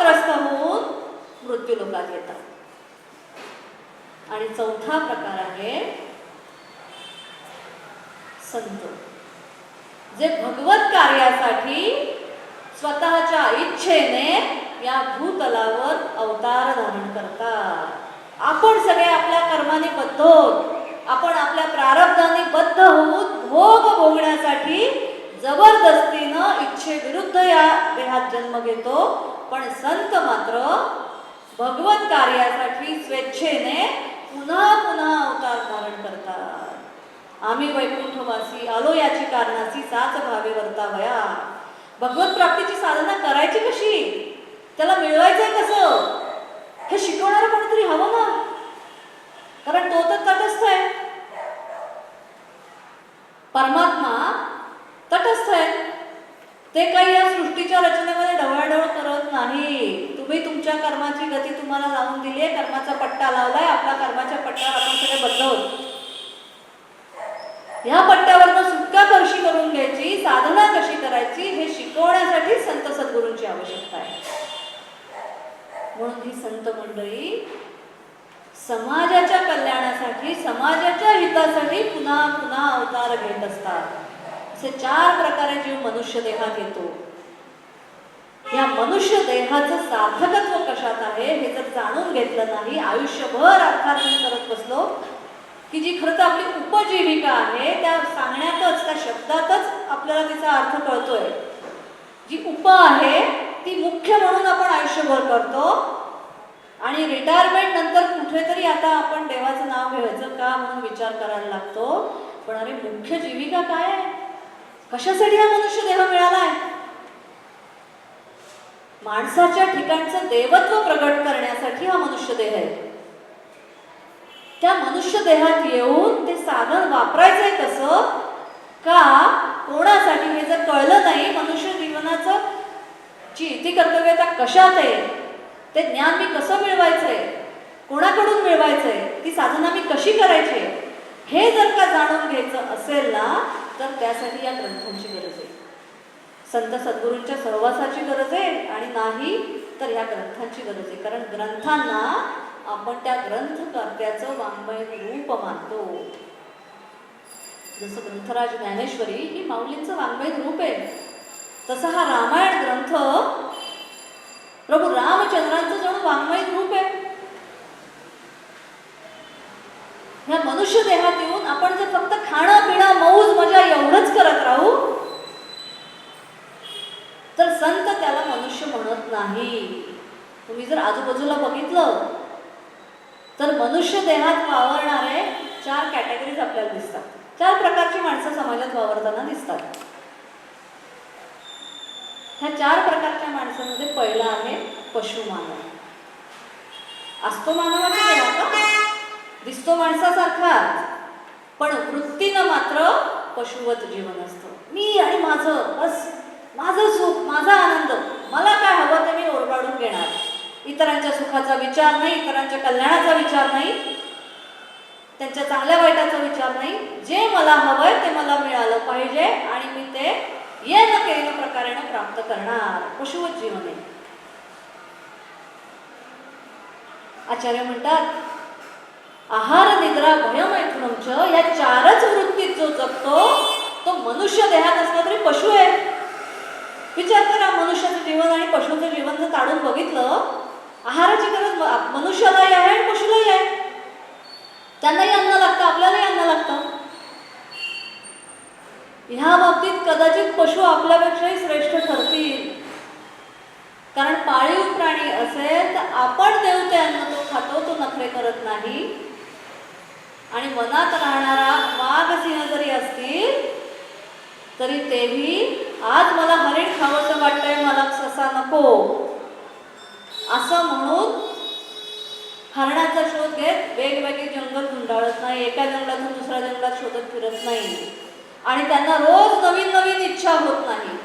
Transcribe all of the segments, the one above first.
शापग्रस्त होऊन मृत्यूलोकात येतात. आणि चौथा प्रकार आहे संत. जे भगवत कार्यासाठी स्वतःच्या इच्छेने या भूतलावर अवतार धारण करतात. आपण सगळे आपल्या कर्माने बद्ध होत आपण आपल्या प्रारब्धाने बद्ध होऊन भोग भोगण्यासाठी जबरदस्तीनं इच्छेविरुद्ध या देहात जन्म घेतो पण संत मात्र भगवत कार्यासाठी स्वेच्छेने पुन्हा पुन्हा अवतार धारण करतात. आम्ही वैकुंठवासी आलो याची कारणाची साच भावे वर्तावया भगवत प्राप्तीची साधना करायची कशी? त्याला मिळवायचंय कसं? हे शिकवणार कोणीतरी हवं ना? कारण तो तर तटस्थ आहे. परमात्मा तटस्थ आहे. ते काही या सृष्टीच्या रचनेमध्ये ढवळढवळ करत नाही. तुम्ही तुमच्या कर्माची गती तुम्हाला लावून दिली आहे. कर्माचा पट्टा लावलाय. आपला कर्माच्या पट्ट्यावर आपण सगळे बदलवत ह्या पट्ट्यावरनं सुटका कशी करून घ्यायची साधना कशी करायची हे शिकवण्यासाठी संत सद्गुरूंची आवश्यकता आहे. म्हणून ही संत मंडळी समाजाच्या कल्याणासाठी समाजाच्या हितासाठी पुन्हा पुन्हा अवतार घेत असतात. असे चार प्रकारे जीव मनुष्य देहात येतो. या मनुष्य देहाचं सार्थकत्व कशात आहे हे जर जाणून घेतलं नाही आयुष्यभर अर्थार्जन करत बसलो की जी खरं तर आपली उपजीविका आहे त्या सांगण्यातच त्या शब्दातच आपल्याला तिचा अर्थ कळतोय. जी उप आहे ती मुख्य म्हणून आपण आयुष्यभर करतो. आणि रिटायरमेंट नंतर कुठेतरी आता आपण देवाचं नाव घ्यायचं का म्हणून विचार करायला लागतो. पण अरे मुख्य जीविका काय आहे? कशासाठी हा मनुष्य देह मिळालाय? माणसाच्या ठिकाणचं देवत्व प्रगट करण्यासाठी हा मनुष्य देह आहे. त्या मनुष्य देहात येऊन ते साधन वापरायचंय कसं का कोणासाठी? हे जर कळलं नाही मनुष्य जीवनाचं ची इति कर्तव्यता कशात आहे? ते ज्ञान मी कसं मिळवायचंय? कोणाकडून मिळवायचंय? ती साधना मी कशी करायची? हे जर का जाणून घ्यायचं असेल ना तर त्यासाठी या ग्रंथांची गरज आहे. संत सद्गुरूंच्या सहवासाची गरज आहे आणि नाही तर ह्या ग्रंथांची गरज आहे. कारण ग्रंथांना आपण त्या ग्रंथकर्त्याचं वाङ्मय रूप मानतो. जसं ग्रंथराज ज्ञानेश्वरी ही माऊलींचं वाङ्मय रूप आहे. तसा हा रामायण ग्रंथ प्रभू रामचंद्रांचं जणू वाङ्मय रूप आहे ह्या मनुष्य देहात येऊन आपण जर फक्त खाणं पिणं मौज मजा एवढंच करत राहू तर संत त्याला मनुष्य म्हणत नाही. तुम्ही जर आजूबाजूला बघितलं तर मनुष्य देहात वावरणारे चार कॅटेगरीज आपल्याला दिसतात. चार प्रकारची माणसं समाजात वावरताना दिसतात. ह्या चार प्रकारच्या माणसांमध्ये पहिला आहे पशु मानव असतो मानवाच्या दिसतो माणसासारखाच पण वृत्तीनं मात्र पशुवत जीवन असतं. मी आणि माझं बस. माझं सुख माझा आनंद. मला काय हवं ते मी ओरबाडून घेणार. इतरांच्या सुखाचा विचार नाही इतरांच्या कल्याणाचा विचार नाही त्यांच्या चांगल्या वाईटाचा विचार नाही. जे मला हवंय ते मला मिळालं पाहिजे आणि मी ते ये न केलेल्या प्रकारेनं प्राप्त करणार. पशुवत जीवन आहे. आचार्य म्हणतात आहार निद्रा भयमैथुनमच या चारच वृत्तीत जो जगतो तो मनुष्य देहात असला तरी पशु आहे. विचार करा मनुष्याचं जीवन आणि पशुचं जीवन जर काढून बघितलं आहाराची गरज मनुष्यालाही आहे आणि पशुलाही आहे. त्यांनाही अन्न लागतं आपल्यालाही अन्न लागतं. ह्या बाबतीत कदाचित पशु आपल्यापेक्षाही श्रेष्ठ ठरतील. कारण पाळीव प्राणी असेल तर आपण देऊ ते अन्न तो खातो तो नखरे करत नाही. आणि मनात राहणारा वाघ सिंह जरी असतील तरी तेही आज मला हरिण खावंसं वाटतंय मला ससा नको. असं म्हणून हरणाचा शोध घेत वेगवेगळे जंगल धुंडाळत नाही एका जंगलातून दुसऱ्या जंगलात शोधत फिरत नाही. आणि त्यांना रोज नवीन नवीन इच्छा होत नाही.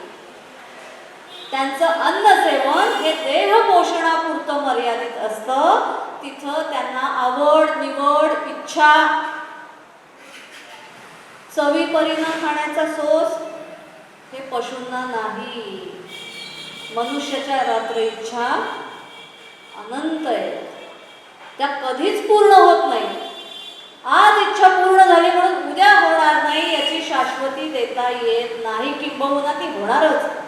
त्यांचं अन्न सेवन हे देह पोषणापुरतं मर्यादित असतं. तिथं त्यांना आवड निवड इच्छा चवी परिणाम खाण्याचा सोस हे पशूंना नाही. मनुष्याच्या रात्र इच्छा अनंत आहे. त्या कधीच पूर्ण होत नाही. आज इच्छा पूर्ण झाली म्हणून उद्या होणार नाही याची शाश्वती देता येत नाही. किंबहुना ती होणारच.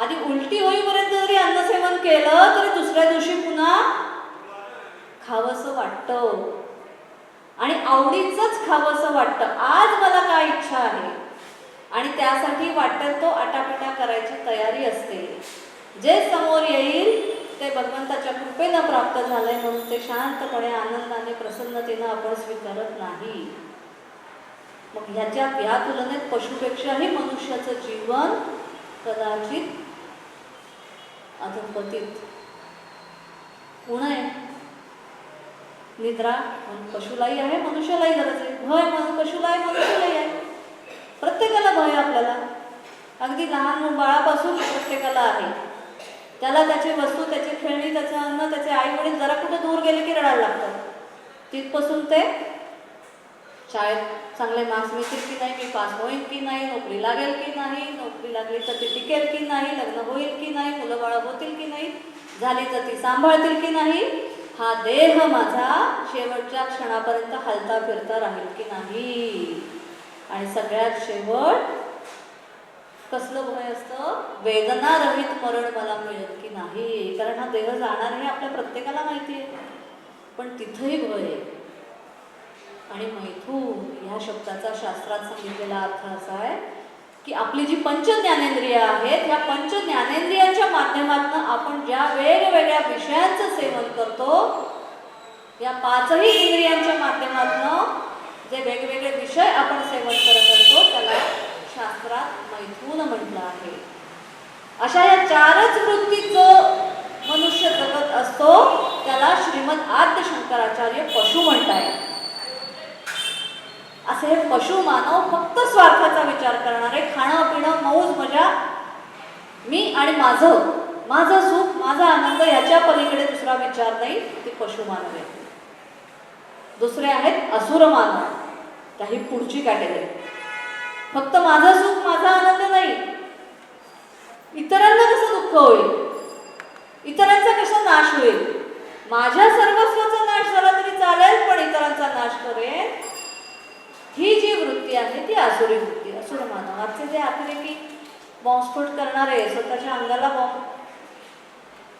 आधी उलटी होईपर्यंत जरी अन्नसेवन केलं तरी दुसऱ्या दिवशी पुन्हा खावंसं वाटतं. आणि आवडीचंच खावंसं वाटतं. आज मला काय इच्छा आहे? आणि त्यासाठी वाटत तो आटापिटा करायची तयारी असते. जे समोर येईल ते भगवंताच्या कृपेनं प्राप्त झालंय म्हणून ते शांतपणे आनंदाने प्रसन्नतेनं आपण स्वीकारत नाही. मग ह्याच्या या तुलनेत पशुपेक्षाही मनुष्याचं जीवन कदाचित अधोपतीत कोण आहे? निद्रा? म्हणून पशुलाही आहे मनुष्यालाही गरज आहे. भय म्हणून पशुलाही मनुष्यालाही आहे. प्रत्येकाला भय आपल्याला. अगदी लहान बाळापासून प्रत्येकाला आहे. त्याला त्याची वस्तू त्याची खेळणी त्याचं अन्न त्याचे आई वडील जरा कुठे दूर गेले की रडायला लागतात. तिथपासून ते शाळेत चांगले मार्क्स मिळतील की नाही मी पास होईल की नाही नोकरी लागेल की नाही नोकरी लागली तर ती टिकेल की नाही लग्न होईल की नाही मुलं बाळं होतील की नाही? झाली तर ती सांभाळतील की नाही? हा देह माझा शेवटच्या क्षणापर्यंत हलता फिरता राहील की नाही? आणि सगळ्यात शेवट कसलं भय असतं? वेदना रहित मरण मला मिळेल की नाही? कारण हा देह जाणार हे आपल्या प्रत्येकाला माहिती आहे. पण तिथंही भय आहे. आणि मैथून ह्या शब्दाचा शास्त्रात सांगितलेला अर्थ असा आहे की आपली जी पंच ज्ञानेंद्रिय आहेत ह्या पंच ज्ञानेंद्रियांच्या माध्यमातून आपण ज्या वेगवेगळ्या विषयांचं सेवन करतो या पाचही इंद्रियांच्या माध्यमातून जे वेगवेगळे विषय आपण सेवन करत असतो त्याला शास्त्रात मैथून म्हटलं आहे. अशा या चारच वृत्तीत जो मनुष्य जगत असतो त्याला श्रीमद आद्य शंकराचार्य पशु म्हणतायत. असे हे पशु मानव फक्त स्वार्थाचा विचार करणारे खाणं पिणं मौज मजा मी आणि माझं माझं सुख माझा आनंद ह्याच्या पलीकडे दुसरा विचार नाही ते पशु मानव आहे. दुसरे आहेत असुर मानव. काही पुढची कॅटेगरी फक्त माझं सुख माझा आनंद नाही. इतरांना कसं दुःख होईल? इतरांचा कसा नाश होईल? माझ्या सर्वस्वाचा नाश झाला तरी चालेल पण इतरांचा नाश करेल जी वृत्ती आहे ती आसुरी वृत्ती असुर मानव आजचे जे अतिरेकी बॉम्बस्फोट करणारे स्वतःच्या अंगाला बॉम्ब.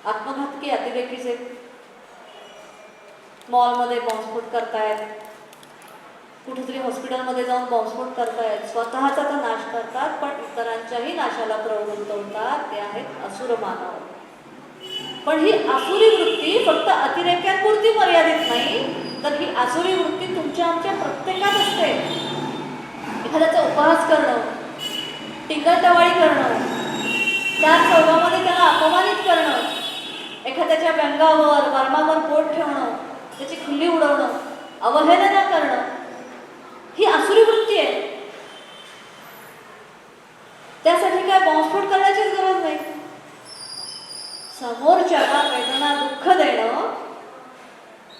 आत्मघातकी अतिरेकीचे? मॉलमध्ये बॉम्बस्फोट करतायत. कुठेतरी हॉस्पिटलमध्ये जाऊन बॉम्बस्फोट करतायत. स्वतःचा तर नाश करतात पण इतरांच्याही नाशाला प्रवृत्त होतात. ते आहेत असुर मानव. पण ही आसुरी वृत्ती फक्त अतिरेक्यांपुरती मर्यादित नाही तर ही आसुरी वृत्ती तुमच्या आमच्या प्रत्येकात असते. उपहास करणं टिकटवाळी करणं त्या चौघामध्ये त्याला अपमानित करणं एखाद्याच्या व्यंगावर वर्मावर पोट ठेवणं त्याची खुल्ली उडवणं अवहेलना करणं ही असुरी वृत्ती आहे. त्यासाठी काय बॉम्बस्फोट करण्याचीच गरज नाही. समोरच्याला वेदना दुःख देणं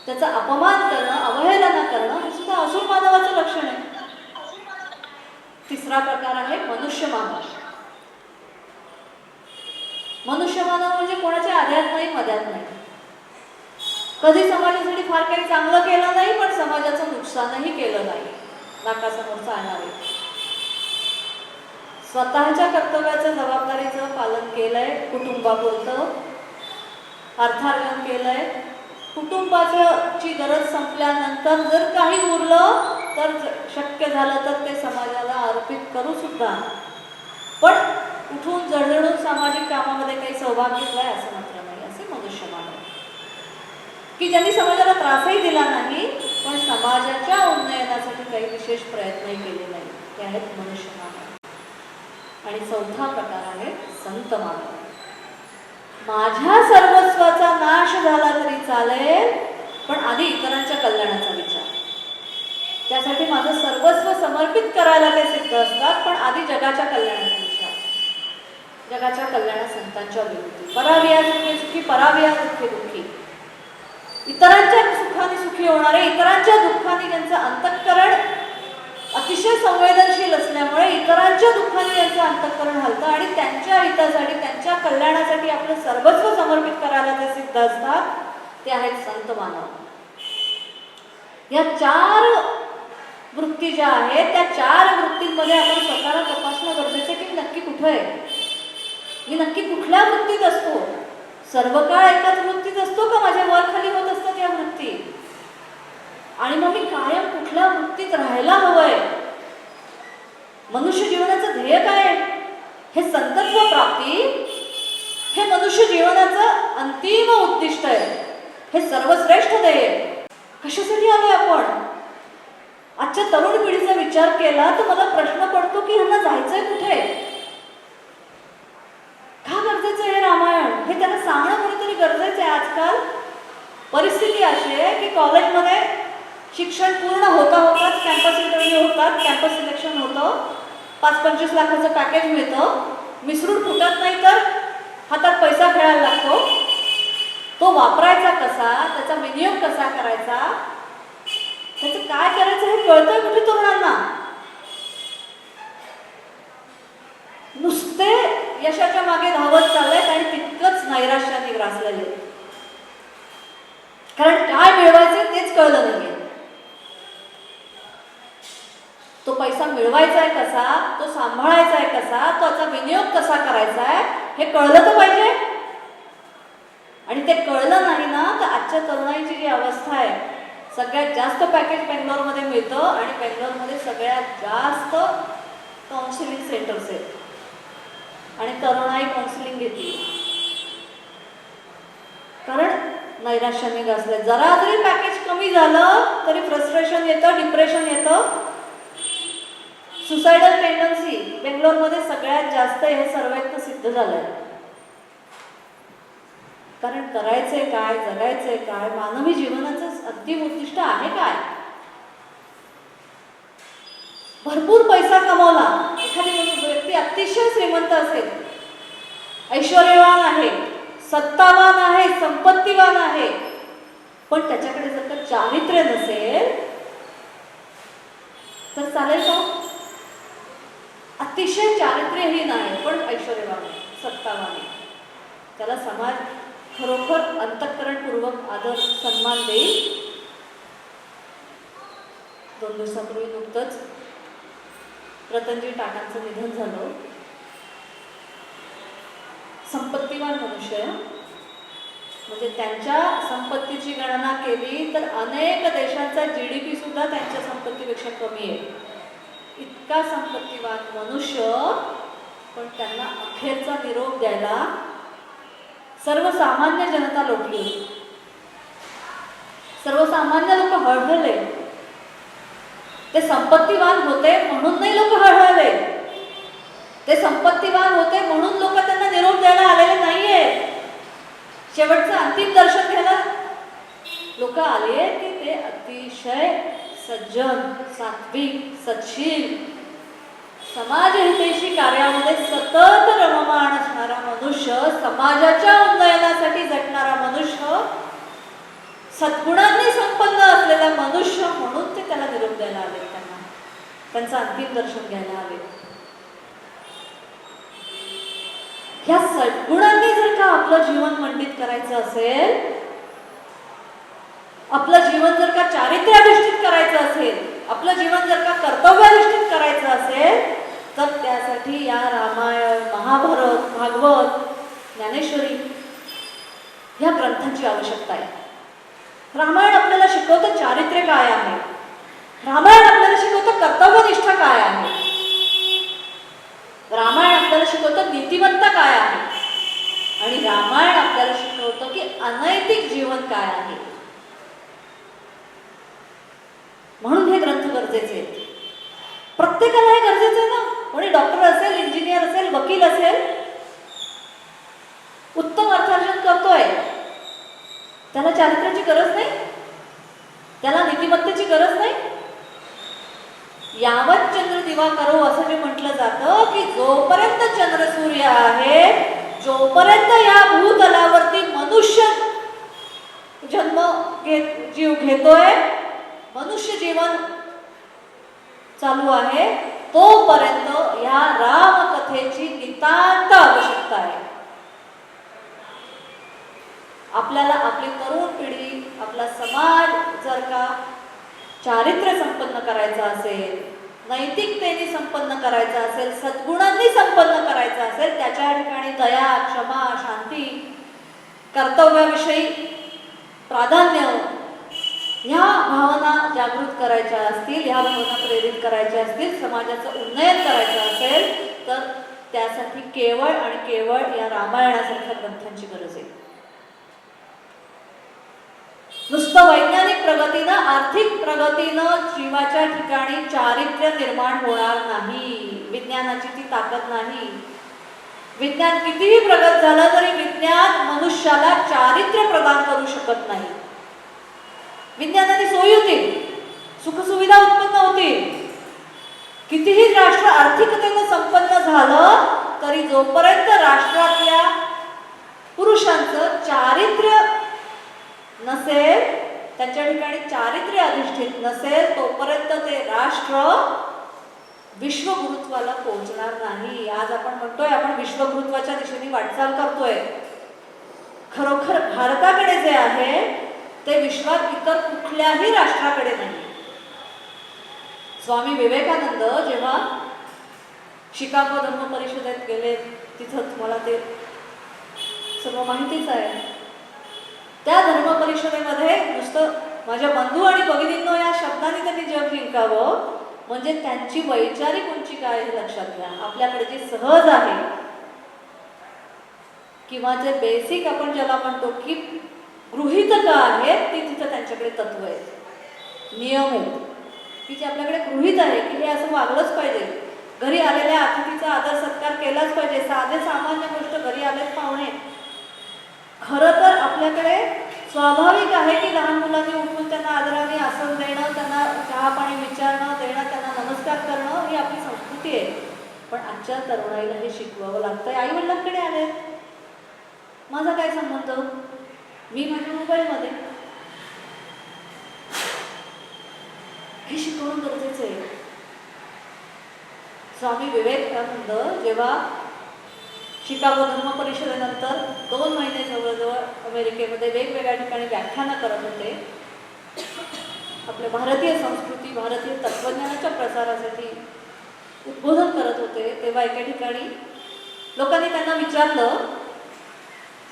त्याचा अपमान करणं अवहेलना करणं हे सुद्धा असुर मानवाचं लक्षण आहे. तिसरा प्रकार आहे मनुष्यमानव मनुष्यमानव म्हणजे कोणाच्या आध्यात नाही मध्यात नाही. कधी समाजासाठी फार काही चांगलं केलं नाही पण समाजाचं नुकसानही केलं नाही. नाकासमोर चालणारे. स्वतःच्या कर्तव्याचं जबाबदारीचं पालन केलंय कुटुंबापुरतं अर्थार्जन केलंय. कुटुंबाचं ची गरज संपल्यानंतर जर काही उरलं तर शक्य झालं तर ते समाजाला अर्पित करू सुद्धा. पण उठून जळजळून सामाजिक कामामध्ये काही सहभाग घेतलाय असं मात्र नाही असे मनुष्य मानव की ज्यांनी समाजाला त्रासही दिला नाही पण समाजाच्या उन्नयनासाठी काही विशेष प्रयत्नही केले नाही ते आहेत मनुष्य मानव. आणि चौथा प्रकार आहे संत मानव. माझ्या सर्वस्वाचा नाश झाला तरी चालेल पण आधी इतरांच्या कल्याणाचा विचार. त्यासाठी माझं सर्वस्व समर्पित करायला ते सिद्ध असतात पण आधी जगाच्या कल्याणाचा विचार जगाच्या कल्याणा संतांच्या विरुद्ध पराविया सुखी सुखी पराविया दुःखी दुःखी. इतरांच्या सुखाने सुखी होणारे इतरांच्या दुःखाने त्यांचं अंतःकरण अतिशय संवेदनशील असल्यामुळे इतरांच्या दुःखाने त्यांचं अंतःकरण हलतं आणि त्यांच्या हितासाठी त्यांच्या कल्याणासाठी आपलं सर्वस्व समर्पित करायला ते सिद्ध असतात ते आहेत संत मानव. या चार वृत्ती ज्या आहेत त्या चार वृत्तींमध्ये आपण स्वतःला तपासणं गरजेचं आहे की नक्की कुठं आहे. मी नक्की कुठल्या वृत्तीत असतो? सर्व काळ एकाच वृत्तीत असतो का माझ्या वर खाली होत असतात या वृत्ती? आणि मग मी कायम कुठल्या वृत्तीत राहायला हवंय? मनुष्य जीवनाचं ध्येय काय आहे? हे संतत्व प्राप्ती हे मनुष्य जीवनाचं अंतिम उद्दिष्ट आहे. हे सर्वश्रेष्ठ ध्येय. कशासाठी आलोय आपण? आजच्या तरुण पिढीचा विचार केला तर मला प्रश्न पडतो की ह्यांना जायचंय कुठे? का गरजेचं आहे रामायण? हे त्यांना सांगणं कुठेतरी गरजेचं आहे आजकाल? परिस्थिती अशी आहे की कॉलेजमध्ये शिक्षण पूर्ण होता होताच कॅम्पस इंटरव्ह्यू होतात कॅम्पस सिलेक्शन होतं. पाच पंचवीस लाखाचं पॅकेज मिळतं. मिसळून फुटत नाही तर हातात पैसा खेळायला लागतो. तो वापरायचा कसा? त्याचा विनियोग कसा करायचा? त्याचं काय करायचं हे कळतंय कुठे तरुणांना? नुसते यशाच्या मागे धावत चाललेत आणि तितकंच नैराश्याने ग्रासलेले. कारण काय मिळवायचं तेच कळलं नाहीये. तो पैसा मिळवायचा आहे कसा? तो सांभाळायचा आहे कसा? तो त्याचा विनियोग कसा करायचा आहे हे कळलं तर पाहिजे. आणि ते कळलं नाही ना तर आजच्या तरुणाईची जी अवस्था आहे सगळ्यात जास्त पॅकेज बेंगलोरमध्ये मिळतं आणि बेंगलोरमध्ये सगळ्यात जास्त काउन्सिलिंग सेंटर्स आहेत. आणि तरुणाई काउन्सिलिंग घेते. कारण नैराश्याने गाजले जरा जरी पॅकेज कमी झालं तरी फ्रस्ट्रेशन येतं डिप्रेशन येतं. सुसायडल टेंडन्सी बेंगलोरमध्ये सगळ्यात जास्त हे सर्वेत सिद्ध झालंय. कारण करायचंय काय जगायचंय काय मानवी जीवनाचं अंतिम उद्दिष्ट आहे काय? भरपूर पैसा कमवला. एखादी व्यक्ती अतिशय श्रीमंत असेल. ऐश्वर्यवान आहे सत्तावान आहे संपत्तीवान आहे. पण त्याच्याकडे जर का चारित्र्य नसेल तर चालेल का? अतिशय चारित्र्यहीन आहे पण ऐश्वर्यवान सत्तावान आहे. त्याला समाज खरोखर अंतःकरणपूर्वक आदर सन्मान देईल. दिवसापूर्वी नुकतंच रतनजी टाटांचं निधन झालं. संपत्तीवान मनुष्य. म्हणजे त्यांच्या संपत्तीची गणना केली तर अनेक देशांचा जी डी पी सुद्धा त्यांच्या संपत्तीपेक्षा कमी आहे. इतका संपत्तीवान मनुष्य पण त्यांना अखेरचा निरोप द्यायला सर्वसामान्य जनता लोटली. सर्वसामान्य लोक हळहळले. ते संपत्तीवान होते म्हणून नाही लोक हळहळले. ते संपत्तीवान होते म्हणून लोक त्यांना निरोप द्यायला आलेले नाहीये. शेवटचं अंतिम दर्शन घ्यायला लोक आले की ते अतिशय सज्जन सात्विक सचशील समाजहितेशी कार्यामध्ये सतत रममाण असणारा मनुष्य समाजाच्या उन्नयनासाठी झटणारा मनुष्य सद्गुणांनी संपन्न असलेला मनुष्य म्हणून ते त्याला निरोप द्यायला आले त्यांना. त्यांचं अंतिम दर्शन घ्यायला आले. ह्या सद्गुणांनी जर का आपलं जीवन मंडित करायचं असेल आपलं जीवन जर का चारित्र्याधिष्ठित करायचं असेल आपलं जीवन जर का कर्तव्याधिष्ठित करायचं असेल तर त्यासाठी या रामायण महाभारत भागवत ज्ञानेश्वरी ह्या ग्रंथांची आवश्यकता आहे. रामायण आपल्याला शिकवतं चारित्र्य काय आहे? रामायण आपल्याला शिकवतं कर्तव्यनिष्ठा काय आहे? रामायण आपल्याला शिकवतं नीतिमत्ता काय आहे? आणि रामायण आपल्याला शिकवतं की अनैतिक जीवन काय आहे? म्हणून हे ग्रंथ गरजेचे आहेत. प्रत्येकाला हे गरजेचं आहे ना? कोणी डॉक्टर असेल इंजिनियर असेल वकील असेल उत्तम अर्थार्जन करतोय त्याला चारित्र्याची गरज नाही? त्याला नीतिमत्तेची गरज नाही? यावत चंद्र दिवा करो असं जे म्हटलं जातं की जोपर्यंत चंद्र सूर्य आहे जोपर्यंत या भूतलावरती मनुष्य जन्म घेत जीव घेतोय मनुष्य जीवन चालू आहे तोपर्यंत या रामकथेची नितांत आवश्यकता आहे. आपल्याला आपली तरुण पिढी आपला समाज जर का चारित्र्य संपन्न करायचा असेल नैतिकतेने संपन्न करायचा असेल सद्गुणांनी संपन्न करायचा असेल त्याच्या ठिकाणी दया क्षमा शांती कर्तव्याविषयी प्राधान्य ह्या भावना जागृत करायच्या असतील ह्या भावना प्रेरित करायच्या असतील समाजाचं उन्नयन करायचं असेल तर त्यासाठी केवळ आणि केवळ या रामायणासारख्या ग्रंथांची गरज आहे. नुसतं वैज्ञानिक प्रगतीनं आर्थिक प्रगतीनं जीवाच्या ठिकाणी चारित्र्य निर्माण होणार नाही. विज्ञानाची ती ताकद नाही. विज्ञान कितीही प्रगत झालं तरी विज्ञान मनुष्याला चारित्र्य प्रदान करू शकत नाही. विज्ञानाने सोयी होती. सुखसुविधा उत्पन्न होती. कितीही राष्ट्र आर्थिकतेनं संपन्न झालं तरी जोपर्यंत राष्ट्रातल्या पुरुषांचं चारित्र्य नसेल त्यांच्या ठिकाणी चारित्र्य अधिष्ठित नसेल तोपर्यंत ते राष्ट्र विश्वगुरुत्वाला पोहोचणार नाही. आज आपण म्हणतोय आपण विश्वगुरुत्वाच्या दिशेने वाटचाल करतोय. खरोखर भारताकडे जे आहे ते विश्वात इतर कुठल्याही राष्ट्राकडे नाही. स्वामी विवेकानंद जेव्हा शिकागो धर्म परिषदेत गेले तिथं तुम्हाला ते सर्व माहितीच आहे. त्या धर्म परिषदेमध्ये नुसतं माझ्या बंधू आणि भगिनींनो या शब्दाने त्यांनी जग जिंकावं म्हणजे त्यांची वैचारिक उंची काय हे लक्षात घ्या. आपल्याकडे जे सहज आहे किंवा जे बेसिक आपण ज्याला म्हणतो की गृहितक आहेत ती तिथं त्यांच्याकडे तत्व आहेत नियम आहेत की जे आपल्याकडे गृहित आहे की हे असं वागलंच पाहिजे. घरी आलेल्या अतिथीचा आदर सत्कार केलाच पाहिजे. साधे सामान्य गोष्ट घरी आलेच पाहुणे. खरं तर आपल्याकडे स्वाभाविक आहे की लहान मुलांनी उठून त्यांना आदराने आसन देणं त्यांना चहा पाणी विचारणं देणं त्यांना नमस्कार करणं ही आपली संस्कृती आहे. पण आजच्या तरुणाईला हे शिकवावं लागतंय. आई वडिलांकडे आले माझा काय संबंध? मी माझ्या मोबाईलमध्ये हे शिकवणं गरजेचं आहे. स्वामी विवेकानंद जेव्हा शिकागो धर्म परिषदेनंतर दोन महिने जवळजवळ अमेरिकेमध्ये वेगवेगळ्या ठिकाणी व्याख्यानं करत होते. आपल्या भारतीय संस्कृती भारतीय तत्वज्ञानाच्या प्रसारासाठी उद्बोधन करत होते. तेव्हा एका ठिकाणी लोकांनी त्यांना विचारलं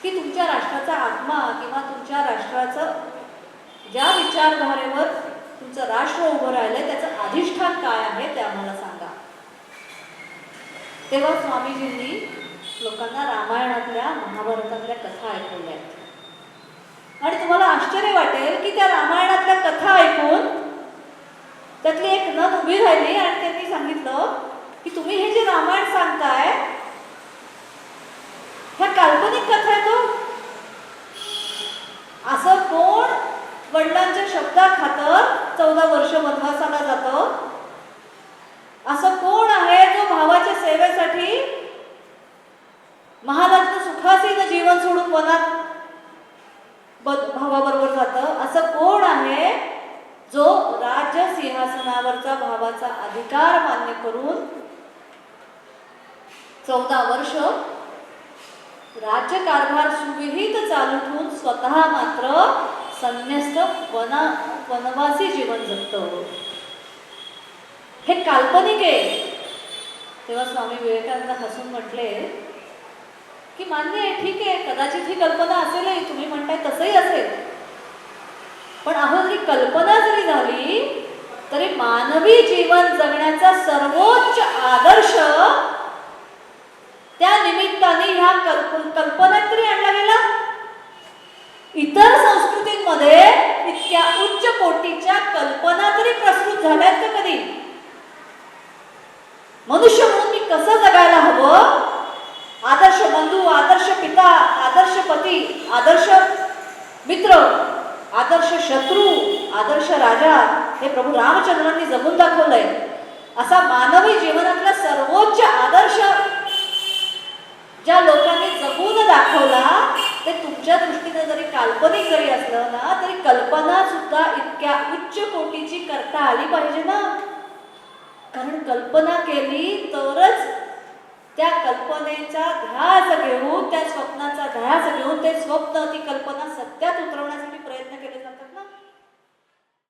की तुमच्या राष्ट्राचा आत्मा किंवा तुमच्या राष्ट्राचं ज्या विचारधारेवर तुमचं राष्ट्र उभं राहिलंय त्याचं अधिष्ठान काय आहे ते आम्हाला सांगा. तेव्हा स्वामीजींनी लोकांना रामायणातल्या महाभारतातल्या कथा ऐकवल्या आहेत. आणि तुम्हाला आश्चर्य वाटेल की त्या रामायणातल्या कथा ऐकून त्यातली एक नन उभी राहिली आणि त्यांनी सांगितलं की तुम्ही हे जे रामायण सांगताय ह्या काल्पनिक कथा आहेत तो. असं कोण वडिलांच्या शब्दा खातर चौदा वर्ष वनवासाला जातं? असं कोण आहे जो भावाच्या सेवेसाठी महाराज सुखासीन जीवन सोडून वनात ब- भावाबरोबर जातं. असं कोण आहे? जो राज्य सिंहासनावरचा भावाचा अधिकार मान्य करून चौदा वर्ष राज्यकारभार सुविहित चालू ठेवून स्वतः मात्र संन्यस्त वना वनवासी जीवन जगत. हे काल्पनिक आहे. तेव्हा स्वामी विवेकानंद हसून म्हटले की मान्य आहे ठीक आहे कदाचित ही कल्पना असेलही तुम्ही म्हणताय तसंही असेल. पण अहो जरी कल्पना जरी झाली तरी मानवी जीवन जगण्याचा सर्वोच्च आदर्श त्या निमित्ताने ह्या कल्प कल्पनेत तरी आणला गेला. इतर संस्कृतींमध्ये इतक्या उच्च कोटीच्या कल्पना तरी प्रस्तुत झाल्यात का कधी? मनुष्य म्हणून मी कसं जगायला हवं आदर्श बंधू आदर्श पिता आदर्श पती आदर्श मित्र आदर्श शत्रू आदर्श राजा हे प्रभू रामचंद्रांनी जगून दाखवलंय. असा मानवी जीवनातला सर्वोच्च आदर्श ज्या लोकांनी जगून दाखवला ते तुमच्या दृष्टीने जरी काल्पनिक जरी असलं ना तरी कल्पना सुद्धा इतक्या उच्च कोटीची करता आली पाहिजे ना. कारण कल्पना केली तरच त्या कल्पनेचा ध्यास घेऊन त्या स्वप्नाचा ध्यास घेऊन ते स्वप्न ती कल्पना सत्यात उतरवण्यासाठी प्रयत्न केले जातात.